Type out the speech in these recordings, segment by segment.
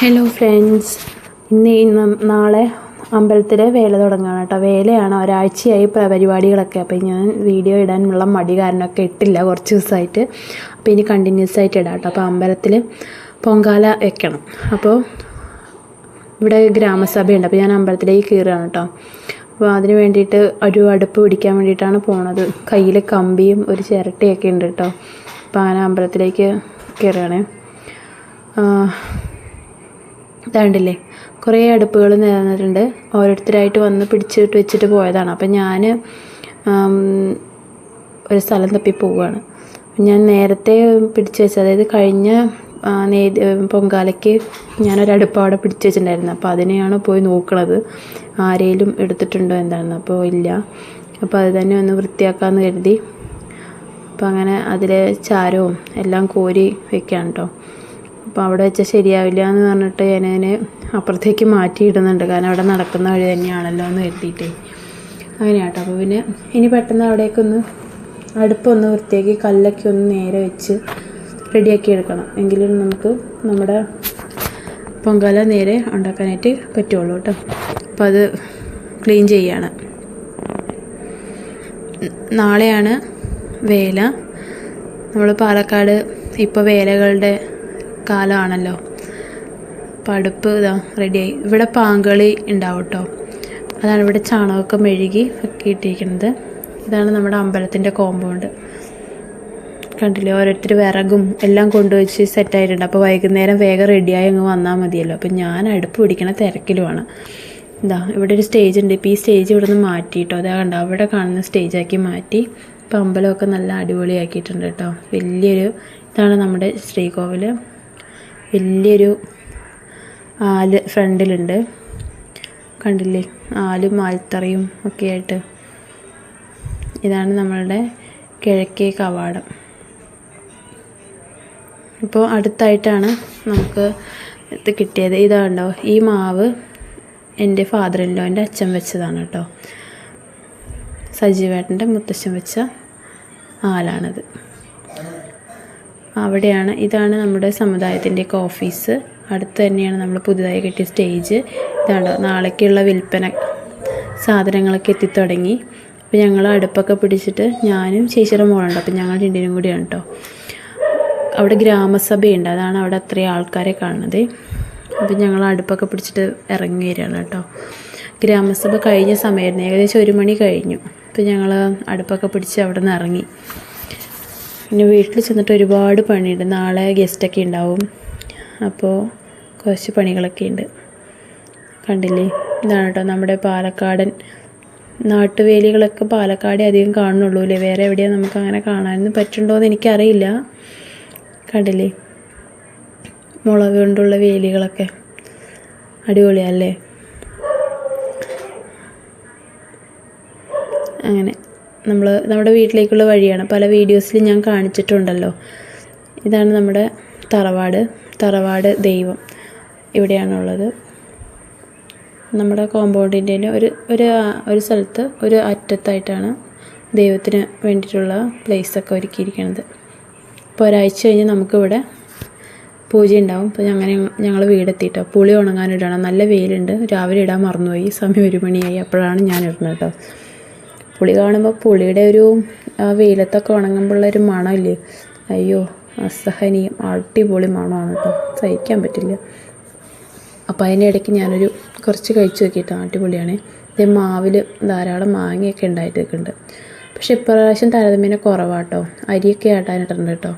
Hello friends ഇന്ന് നാളെ അമ്പലത്തിലെ വേല തുടങ്ങുകയാണ് കേട്ടോ. വേലയാണ് ഒരാഴ്ചയായി പരിപാടികളൊക്കെ. അപ്പോൾ ഞാൻ വീഡിയോ ഇടാനുള്ള മടി കാരണമൊക്കെ ഇട്ടില്ല കുറച്ച് ദിവസമായിട്ട്. അപ്പോൾ ഇനി കണ്ടിന്യൂസ് ആയിട്ട് ഇടാം കേട്ടോ. അപ്പോൾ അമ്പലത്തിൽ പൊങ്കാല വെക്കണം. അപ്പോൾ ഇവിടെ ഗ്രാമസഭയുണ്ട്. അപ്പോൾ ഞാൻ അമ്പലത്തിലേക്ക് കയറുകയാണ് കേട്ടോ. അപ്പോൾ അതിന് വേണ്ടിയിട്ട് ഒരു അടുപ്പ് പിടിക്കാൻ വേണ്ടിയിട്ടാണ് പോണത്. കയ്യിൽ കമ്പിയും ഒരു ചിരട്ടയൊക്കെ ഉണ്ട് കേട്ടോ. അപ്പോൾ അങ്ങനെ അമ്പലത്തിലേക്ക് കയറുകയാണ്. ഇതാണ്ടില്ലേ കുറേ അടുപ്പുകൾ നിലനിന്നിട്ടുണ്ട്. ഓരോരുത്തരായിട്ട് വന്ന് പിടിച്ചിട്ട് വെച്ചിട്ട് പോയതാണ്. അപ്പം ഞാൻ ഒരു സ്ഥലം തപ്പി പോവുകയാണ്. ഞാൻ നേരത്തെ പിടിച്ചു വെച്ചത് അതായത് കഴിഞ്ഞ നേ- പൊങ്കാലയ്ക്ക് ഞാനൊരടുപ്പ് അവിടെ പിടിച്ചു വെച്ചിട്ടുണ്ടായിരുന്നു. അപ്പോൾ അതിനെയാണ് പോയി നോക്കണത്. ആരെങ്കിലും എടുത്തിട്ടുണ്ടോ എന്താണെന്ന്. അപ്പോൾ ഇല്ല. അപ്പോൾ അത് തന്നെ ഒന്ന് വൃത്തിയാക്കാമെന്ന് കരുതി. അപ്പോൾ അങ്ങനെ അതിൽ ചാരവും എല്ലാം കോരി വെക്കാം കേട്ടോ അപ്പോൾ അവിടെ വെച്ചാൽ ശരിയാവില്ല എന്ന് പറഞ്ഞിട്ട് ഞാനതിനെ അപ്പുറത്തേക്ക് മാറ്റിയിടുന്നുണ്ട്. കാരണം അവിടെ നടക്കുന്ന വഴി തന്നെയാണല്ലോ എന്ന് കരുതിയിട്ടേ. അങ്ങനെയാട്ടോ. അപ്പോൾ പിന്നെ ഇനി പെട്ടെന്ന് അവിടേക്കൊന്ന് അടുപ്പൊന്ന് വൃത്തിയാക്കി കല്ലൊക്കെ ഒന്ന് നേരെ വെച്ച് റെഡിയാക്കി എടുക്കണം. എങ്കിലും നമുക്ക് നമ്മുടെ പൊങ്കാല നേരെ ഉണ്ടാക്കാനായിട്ട് പറ്റുള്ളൂ കേട്ടോ. അപ്പോൾ അത് ക്ലീൻ ചെയ്യാണ്. നാളെയാണ് വേല. നമ്മൾ പാലക്കാട് ഇപ്പോൾ വേലകളുടെ കാലമാണല്ലോ പടുപ്പ് ഇതാ റെഡിയായി ഇവിടെ പാങ്കളി ഉണ്ടാവും കേട്ടോ അതാണ് ഇവിടെ ചാണകമൊക്കെ മെഴുകി ഇട്ടിരിക്കുന്നത്. ഇതാണ് നമ്മുടെ അമ്പലത്തിന്റെ കോമ്പൗണ്ട് കണ്ടില്ലേ? ഓരോരുത്തർ വിറകും എല്ലാം കൊണ്ടുവച്ച് സെറ്റായിട്ടുണ്ട് അപ്പോൾ വൈകുന്നേരം വേഗം റെഡിയായി അങ്ങ് വന്നാൽ മതിയല്ലോ. അപ്പോൾ ഞാൻ അടുപ്പ് പിടിക്കണ തിരക്കിലുമാണ്. ഇതാ ഇവിടെ ഒരു സ്റ്റേജ് ഉണ്ട്. ഇപ്പോൾ ഈ സ്റ്റേജ് ഇവിടെ നിന്ന് മാറ്റിയിട്ടോ അതാ കണ്ടോ? അവിടെ കാണുന്ന സ്റ്റേജാക്കി മാറ്റി. ഇപ്പോൾ അമ്പലമൊക്കെ നല്ല അടിപൊളിയാക്കിയിട്ടുണ്ട് കേട്ടോ വലിയൊരു ഇതാണ് നമ്മുടെ ശ്രീകോവിൽ വലിയൊരു ആൽ ഫ്രണ്ടിലുണ്ട്. കണ്ടില്ലേ? ആലും ആൽത്തറയും ഒക്കെ ആയിട്ട് ഇതാണ് നമ്മളുടെ കിഴക്കേ കവാടം. ഇപ്പോൾ അടുത്തായിട്ടാണ് നമുക്ക് ഇത് കിട്ടിയത്. ഇതാണ്ടോ ഈ മാവ് എന്റെ ഫാദർ ഇൻ ലോന്റെ അച്ഛൻ വെച്ചതാണ് കേട്ടോ. സജീവേട്ടന്റെ മുത്തച്ഛൻ വെച്ച ആലാണിത്. അവിടെയാണ്. ഇതാണ് നമ്മുടെ സമുദായത്തിന്റെയൊക്കെ ഓഫീസ്. അടുത്ത് തന്നെയാണ് നമ്മൾ പുതുതായി കിട്ടിയ സ്റ്റേജ്. ഇതാണ് നാളേക്കുള്ള വിൽപ്പന സാധനങ്ങളൊക്കെ എത്തിത്തുടങ്ങി. അപ്പോൾ ഞങ്ങൾ അടുപ്പൊക്കെ പിടിച്ചിട്ട് ഞാനും ചേച്ചിയുടെ മോളുണ്ട്. അപ്പോൾ ഞങ്ങൾ രണ്ടിനും കൂടിയാണ് കേട്ടോ അവിടെ ഗ്രാമസഭയുണ്ട്. അതാണ് അവിടെ അത്രയും ആൾക്കാരെ കാണുന്നത്. അപ്പം ഞങ്ങൾ അടുപ്പൊക്കെ പിടിച്ചിട്ട് ഇറങ്ങി വരികയാണ് കേട്ടോ ഗ്രാമസഭ കഴിഞ്ഞ സമയമായിരുന്നു. ഏകദേശം ഒരു മണി കഴിഞ്ഞു. അപ്പം ഞങ്ങൾ അടുപ്പൊക്കെ പിടിച്ച് അവിടെ നിന്ന് ഇറങ്ങി. പിന്നെ വീട്ടിൽ ചെന്നിട്ട് ഒരുപാട് പണിയുണ്ട്. നാളെ ഗസ്റ്റൊക്കെ ഉണ്ടാവും. അപ്പോൾ കുറച്ച് പണികളൊക്കെ ഉണ്ട്. കണ്ടില്ലേ? ഇതാണ് കേട്ടോ നമ്മുടെ പാലക്കാടൻ നാട്ടുവേലികളൊക്കെ പാലക്കാടേ അധികം കാണുന്നുള്ളൂ അല്ലേ വേറെ എവിടെയാണ് നമുക്ക് അങ്ങനെ കാണാനൊന്നും പറ്റുന്നുണ്ടോ എന്ന് എനിക്കറിയില്ല. കണ്ടില്ലേ? മുളക് കൊണ്ടുള്ള വേലികളൊക്കെ. അടിപൊളിയല്ലേ അങ്ങനെ. നമ്മൾ നമ്മുടെ വീട്ടിലേക്കുള്ള വഴിയാണ്. പല വീഡിയോസിൽ ഞാൻ കാണിച്ചിട്ടുണ്ടല്ലോ. ഇതാണ് നമ്മുടെ തറവാട്. തറവാട് ദൈവം ഇവിടെയാണുള്ളത്. നമ്മുടെ കോമ്പൗണ്ടിന്റെ ഒരു ഒരു ഒരു സ്ഥലത്ത് ഒരു അറ്റത്തായിട്ടാണ് ദൈവത്തിന് വേണ്ടിയിട്ടുള്ള പ്ലേസൊക്കെ ഒരുക്കിയിരിക്കുന്നത്. അപ്പോൾ ഒരാഴ്ച കഴിഞ്ഞ് നമുക്കിവിടെ പൂജ ഉണ്ടാവും. അപ്പോൾ അങ്ങനെ ഞങ്ങൾ വീടെത്തിയിട്ടോ. പുളി ഉണങ്ങാനിടണം. നല്ല വെയിലുണ്ട്. രാവിലെ ഇടാൻ മറന്നുപോയി. സമയം ഒരു മണിയായി. അപ്പോഴാണ് ഞാൻ ഇടുന്നത് കേട്ടോ. പുളി കാണുമ്പോൾ പുളിയുടെ ഒരു വെയിലത്തൊക്കെ ഉണങ്ങുമ്പോഴുള്ള ഒരു മണമില്ലേ? അയ്യോ അസഹനീയം അടിപൊളി മണമാണ് കേട്ടോ. സഹിക്കാൻ പറ്റില്ല. അപ്പോൾ അതിന്റെ ഇടയ്ക്ക് ഞാനൊരു കുറച്ച് നോക്കി നോക്കിയിട്ട് അടിപൊളിയാണ്. ഇത് മാവിൽ ധാരാളം മാങ്ങയൊക്കെ ഉണ്ടായിട്ട് നിൽക്കുന്നുണ്ട് പക്ഷെ ഇപ്രാവശ്യം താരതമ്യേന കുറവാട്ടോ. അരിയൊക്കെ ആട്ടാനിട്ടുണ്ട് കേട്ടോ.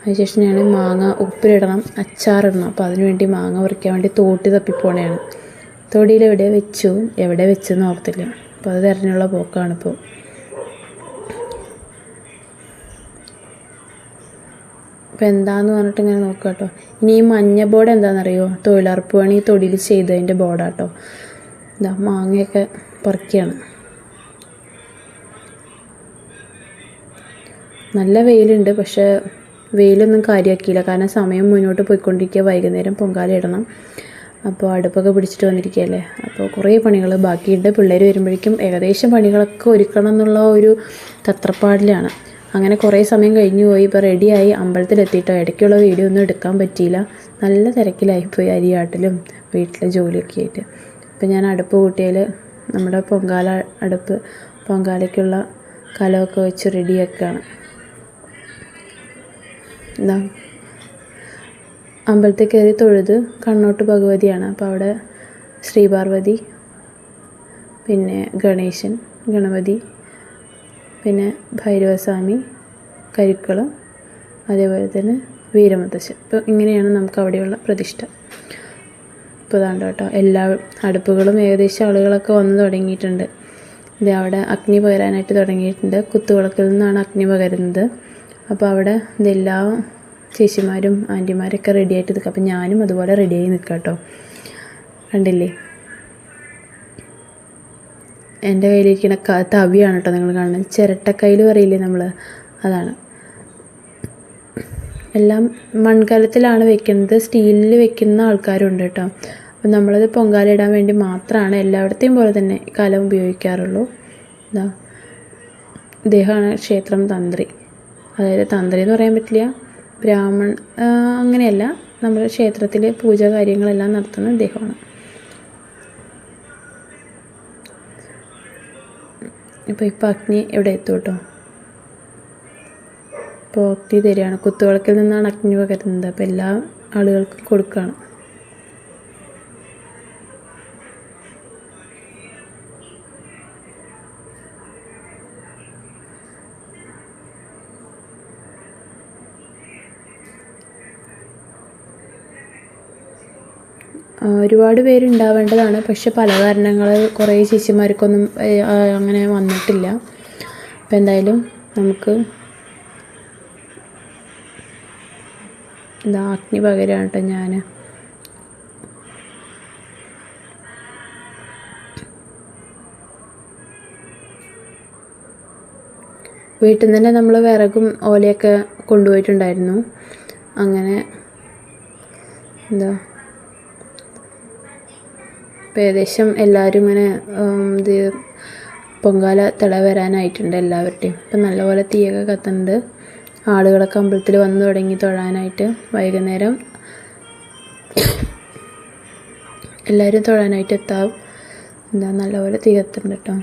അതിനുശേഷം ഞാൻ മാങ്ങ ഉപ്പിലിടണം അച്ചാറിടണം. അപ്പോൾ അതിന് വേണ്ടി മാങ്ങ പറിക്കാൻ വേണ്ടി തോട്ടി തപ്പിപ്പോണയാണ് തൊടിയിൽ എവിടെ വെച്ചു എവിടെ വെച്ചെന്ന് ഓർത്തില്ല. അപ്പോൾ അത് തിരഞ്ഞുള്ള പോക്കാണിപ്പോൾ അപ്പോൾ എന്താന്ന് പറഞ്ഞിട്ട് ഇങ്ങനെ നോക്കുക കേട്ടോ ഇനി ഈ മഞ്ഞ ബോർഡ് എന്താണെന്നറിയോ തൊഴിലുറപ്പ് പണി തൊടിയിൽ ചെയ്തതിന്റെ ബോർഡാട്ടോ ഇതാ മാങ്ങയൊക്കെ പറിക്കുകയാണ് നല്ല വെയിലുണ്ട് പക്ഷേ വെയിലൊന്നും കാര്യമാക്കിയില്ല കാരണം സമയം മുന്നോട്ട് പോയിക്കൊണ്ടിരിക്കുക. വൈകുന്നേരം പൊങ്കാല ഇടണം. അപ്പോൾ അടുപ്പൊക്കെ പിടിച്ചിട്ട് വന്നിരിക്കുകയല്ലേ? അപ്പോൾ കുറേ പണികൾ ബാക്കിയുണ്ട്. പിള്ളേർ വരുമ്പോഴേക്കും ഏകദേശം പണികളൊക്കെ ഒരുക്കണം എന്നുള്ള ഒരു തത്രപ്പാടിലാണ്. അങ്ങനെ കുറേ സമയം കഴിഞ്ഞു പോയി. ഇപ്പോൾ റെഡിയായി. അമ്പലത്തിലെത്തിയിട്ടോ. ഇടയ്ക്കുള്ള വീഡിയോ ഒന്നും എടുക്കാൻ പറ്റിയില്ല. നല്ല തിരക്കിലായിപ്പോയി അരിയാട്ടിലും വീട്ടിലെ ജോലിയൊക്കെ ആയിട്ട്. ഇപ്പം ഞാൻ അടുപ്പ് കൂട്ടിയാൽ നമ്മുടെ പൊങ്കാല അടുപ്പ് പൊങ്കാലയ്ക്കുള്ള കലമൊക്കെ വെച്ച് റെഡിയാക്കുകയാണ് എന്താ അമ്പലത്തിൽ കയറി തൊഴുത് കണ്ണോട്ട് ഭഗവതിയാണ്. അപ്പോൾ അവിടെ ശ്രീപാർവതി പിന്നെ ഗണേശൻ ഗണപതി പിന്നെ ഭൈരവസ്വാമി കരുക്കളം അതേപോലെ തന്നെ വീരമുത്തശ്ശൻ. ഇപ്പോൾ ഇങ്ങനെയാണ് നമുക്ക് അവിടെയുള്ള പ്രതിഷ്ഠ. ഇപ്പോൾ ഇതാണ്ട് കേട്ടോ. എല്ലാ അടുപ്പുകളും ഏകദേശം ആളുകളൊക്കെ വന്ന് തുടങ്ങിയിട്ടുണ്ട്. ഇത് അവിടെ അഗ്നി പകരാനായിട്ട് തുടങ്ങിയിട്ടുണ്ട്. കുത്തുവിളക്കിൽ നിന്നാണ് അഗ്നി പകരുന്നത്. അപ്പോൾ അവിടെ ഇതെല്ലാ ചേച്ചിമാരും ആന്റിമാരൊക്കെ റെഡിയായിട്ട് നിൽക്കുക അപ്പം ഞാനും അതുപോലെ റെഡിയായി നിൽക്കാം കേട്ടോ കണ്ടില്ലേ? എന്റെ കയ്യിലിരിക്കുന്ന ക തവിയാണ് കേട്ടോ നിങ്ങൾ കാണുന്നത്. ചിരട്ടക്കയിൽ പറയില്ലേ നമ്മൾ അതാണ്. എല്ലാം മൺകലത്തിലാണ് വെക്കുന്നത്. സ്റ്റീലിൽ വെക്കുന്ന ആൾക്കാരുണ്ട് കേട്ടോ അപ്പം നമ്മളത് പൊങ്കാലിടാൻ വേണ്ടി മാത്രമാണ് എല്ലായിടത്തെയും പോലെ തന്നെ കലം ഉപയോഗിക്കാറുള്ളൂ. ഇതാ ഇദ്ദേഹമാണ് ക്ഷേത്രം തന്ത്രി. അതായത് തന്ത്രി എന്ന് പറയാൻ പറ്റില്ല. ബ്രാഹ്മൺ അങ്ങനെയല്ല. നമ്മുടെ ക്ഷേത്രത്തിലെ പൂജ കാര്യങ്ങളെല്ലാം നടത്തുന്ന ഇദ്ദേഹമാണ്. ഇപ്പോൾ ഇപ്പോൾ അഗ്നി എവിടെ എത്തും കേട്ടോ ഇപ്പോൾ അഗ്നി തരികയാണ്. കുത്തുവിളക്കിൽ നിന്നാണ് അഗ്നി പകരുന്നത്. അപ്പോൾ എല്ലാ ആളുകൾക്കും കൊടുക്കുകയാണ്. ഒരുപാട് പേരുണ്ടാവേണ്ടതാണ്. പക്ഷെ പല കാരണങ്ങൾ കുറേ ശിശുമാർക്കൊന്നും അങ്ങനെ വന്നിട്ടില്ല. അപ്പം എന്തായാലും നമുക്ക് ഇതാ അഗ്നി പകരാണ് കേട്ടോ ഞാൻ വീട്ടിൽ നിന്ന് തന്നെ നമ്മൾ വിറകും ഓലയൊക്കെ കൊണ്ടുപോയിട്ടുണ്ടായിരുന്നു. അങ്ങനെ എന്താ ഇപ്പം ഏകദേശം എല്ലാവരും ഇങ്ങനെ ഇത് പൊങ്കാല തിള വരാനായിട്ടുണ്ട് എല്ലാവരുടെയും. ഇപ്പം നല്ലപോലെ തീയൊക്കെ കത്തുന്നുണ്ട്. ആളുകളൊക്കെ അമ്പലത്തിൽ വന്ന് തുടങ്ങി തൊഴാനായിട്ട് വൈകുന്നേരം. എല്ലാവരും തൊഴാനായിട്ട് എത്താം. എന്താ നല്ലപോലെ തീ കത്തുന്നുണ്ട് കേട്ടോ.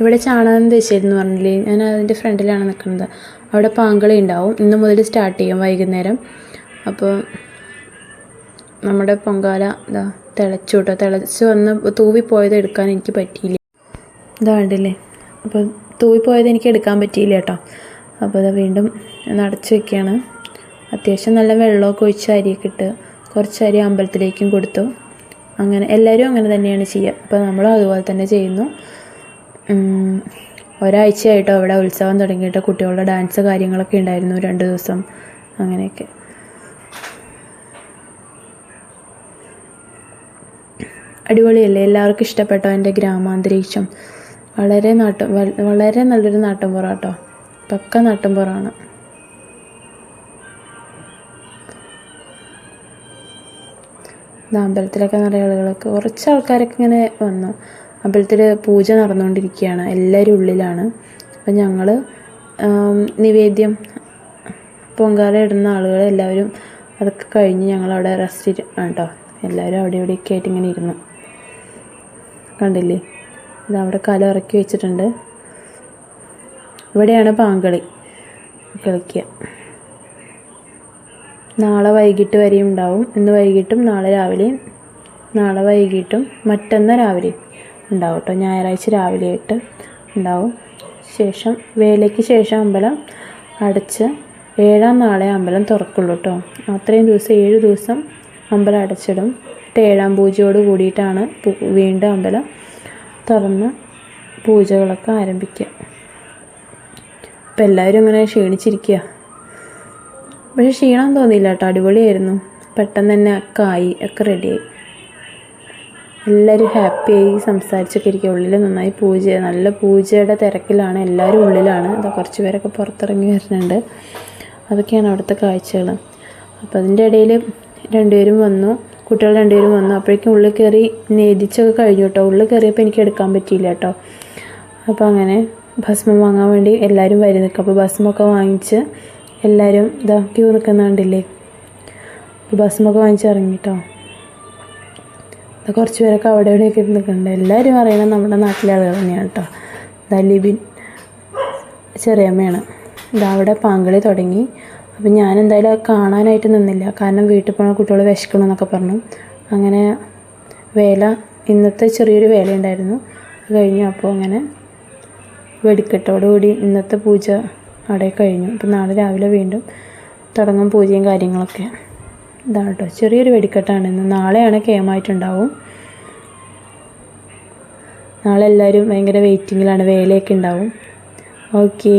ഇവിടെ ചാണകം തേച്ചിരുന്നു പറഞ്ഞില്ലേ. ഞാൻ അതിന്റെ ഫ്രണ്ടിലാണ് നിൽക്കുന്നത് അവിടെ പാങ്കളി ഉണ്ടാവും. ഇന്ന് മുതൽ സ്റ്റാർട്ട് ചെയ്യും വൈകുന്നേരം. അപ്പോൾ നമ്മുടെ പൊങ്കാല ഇതാ തിളച്ചു കേട്ടോ. തിളച്ച് വന്ന് തൂവിപ്പോയത് എടുക്കാൻ എനിക്ക് പറ്റിയില്ല. ഇതാ കണ്ടില്ലേ? അപ്പോൾ തൂവിപ്പോയത് എനിക്ക് എടുക്കാൻ പറ്റിയില്ല കേട്ടോ. അപ്പോൾ ഇതാ വീണ്ടും അടച്ച് വെക്കുകയാണ് അത്യാവശ്യം നല്ല വെള്ളമൊക്കെ ഒഴിച്ച് അരിയൊക്കെ ഇട്ട് കുറച്ച് അരി അമ്പലത്തിലേക്കും കൊടുത്തു. അങ്ങനെ എല്ലാവരും അങ്ങനെ തന്നെയാണ് ചെയ്യുക. അപ്പോൾ നമ്മളും അതുപോലെ തന്നെ ചെയ്യുന്നു. ഒരാഴ്ചയായിട്ടോ അവിടെ ഉത്സവം തുടങ്ങിയിട്ട് കുട്ടികളുടെ ഡാൻസ് കാര്യങ്ങളൊക്കെ ഉണ്ടായിരുന്നു രണ്ട് ദിവസം അങ്ങനെയൊക്കെ. അടിപൊളിയല്ലേ? എല്ലാവർക്കും ഇഷ്ടപ്പെട്ടോ എന്റെ ഗ്രാമാന്തരീക്ഷം? വളരെ നാട്ടും വളരെ നല്ലൊരു നാട്ടുംപുറ കേട്ടോ പക്ക നാട്ടുംപുറമാണ് അമ്പലത്തിലൊക്കെ നിറയെ ആളുകളൊക്കെ കുറച്ച് ആൾക്കാരൊക്കെ ഇങ്ങനെ വന്നു. അമ്പലത്തിൽ പൂജ നടന്നുകൊണ്ടിരിക്കുകയാണ് എല്ലാവരും ഉള്ളിലാണ്. അപ്പം ഞങ്ങൾ നിവേദ്യം പൊങ്കാല ഇടുന്ന ആളുകൾ എല്ലാവരും അതൊക്കെ കഴിഞ്ഞ് ഞങ്ങളവിടെ റെസ്റ്റ് കേട്ടോ എല്ലാവരും അവിടെ ഇവിടെയൊക്കെ ആയിട്ട് ഇങ്ങനെ ഇരുന്നു. കണ്ടില്ലേ? ഇത് അവിടെ കല ഇറക്കി വെച്ചിട്ടുണ്ട്. ഇവിടെയാണ് പാങ്കളി കളിക്കുക. നാളെ വൈകിട്ട് വരെയും ഉണ്ടാവും. ഇന്ന് വൈകിട്ടും നാളെ രാവിലെയും നാളെ വൈകിട്ടും മറ്റന്നാ രാവിലെയും. ഉണ്ടാവും കേട്ടോ ഞായറാഴ്ച രാവിലെ ആയിട്ട് ഉണ്ടാവും. ശേഷം വേലയ്ക്ക് ശേഷം അമ്പലം അടച്ച് ഏഴാം നാളെ അമ്പലം തുറക്കുള്ളൂ കേട്ടോ അത്രയും ദിവസം ഏഴ് ദിവസം അമ്പലം അടച്ചിടും. എന്നിട്ട് ഏഴാം പൂജയോട് കൂടിയിട്ടാണ് വീണ്ടും അമ്പലം തുറന്ന് പൂജകളൊക്കെ ആരംഭിക്കുക. അപ്പം എല്ലാവരും ഇങ്ങനെ ക്ഷീണിച്ചിരിക്കുക പക്ഷെ ക്ഷീണം തോന്നിയില്ല കേട്ടോ അടിപൊളിയായിരുന്നു. പെട്ടെന്ന് തന്നെ ഒക്കെ ആയി ഒക്കെ റെഡിയായി എല്ലാവരും ഹാപ്പിയായി സംസാരിച്ചൊക്കെ ഇരിക്കുക. ഉള്ളിൽ നന്നായി പൂജ നല്ല പൂജയുടെ തിരക്കിലാണ് എല്ലാവരും ഉള്ളിലാണ്. അതാ കുറച്ച് പേരൊക്കെ പുറത്തിറങ്ങി വരുന്നുണ്ട്. അതൊക്കെയാണ് അവിടുത്തെ കാഴ്ചകൾ അപ്പോൾ അതിന്റെ ഇടയിൽ രണ്ടുപേരും വന്നു. കുട്ടികൾ രണ്ടുപേരും വന്നു. അപ്പോഴേക്കും ഉള്ളിൽ കയറി നേദിച്ചൊക്കെ കഴിഞ്ഞു കേട്ടോ ഉള്ളിൽ കയറിയപ്പോൾ എനിക്ക് എടുക്കാൻ പറ്റിയില്ല കേട്ടോ അപ്പോൾ അങ്ങനെ ഭസ്മം വാങ്ങാൻ വേണ്ടി എല്ലാവരും വരി നിൽക്കും അപ്പോൾ ഭസ്മൊക്കെ വാങ്ങിച്ച് എല്ലാവരും ഇതാ ക്യൂ നിൽക്കുന്ന കണ്ടില്ലേ അപ്പോൾ ഭസ്മൊക്കെ വാങ്ങിച്ച് ഇറങ്ങി കേട്ടോ കുറച്ച് പേരൊക്കെ അവിടെ ഇവിടെയൊക്കെ നിൽക്കുന്നുണ്ട് എല്ലാവരും അറിയണം നമ്മുടെ നാട്ടിലെ ആളുകൾ തന്നെയാണ് കേട്ടോ ഇതാ ലിബിൻ ചെറിയമ്മയാണ് ഇതാ അവിടെ പാങ്കളി തുടങ്ങി. അപ്പം ഞാൻ എന്തായാലും കാണാനായിട്ട് നിന്നില്ല. കാരണം വീട്ടിൽ പോണ കുട്ടികൾ വിശക്കണം എന്നൊക്കെ പറഞ്ഞു. അങ്ങനെ വേല ഇന്നത്തെ ചെറിയൊരു വേല ഉണ്ടായിരുന്നു അത് കഴിഞ്ഞു. അപ്പോൾ അങ്ങനെ വെടിക്കെട്ടോടുകൂടി ഇന്നത്തെ പൂജ അവിടെ കഴിഞ്ഞു. അപ്പം നാളെ രാവിലെ വീണ്ടും തുടങ്ങും പൂജയും കാര്യങ്ങളൊക്കെ. ഇതാണ് കേട്ടോ ചെറിയൊരു വെടിക്കെട്ടാണ്. ഇന്ന് നാളെയാണ് കേമായിട്ടുണ്ടാവും നാളെ എല്ലാവരും ഭയങ്കര വെയിറ്റിങ്ങിലാണ് വേലയൊക്കെ ഉണ്ടാവും. ഓക്കേ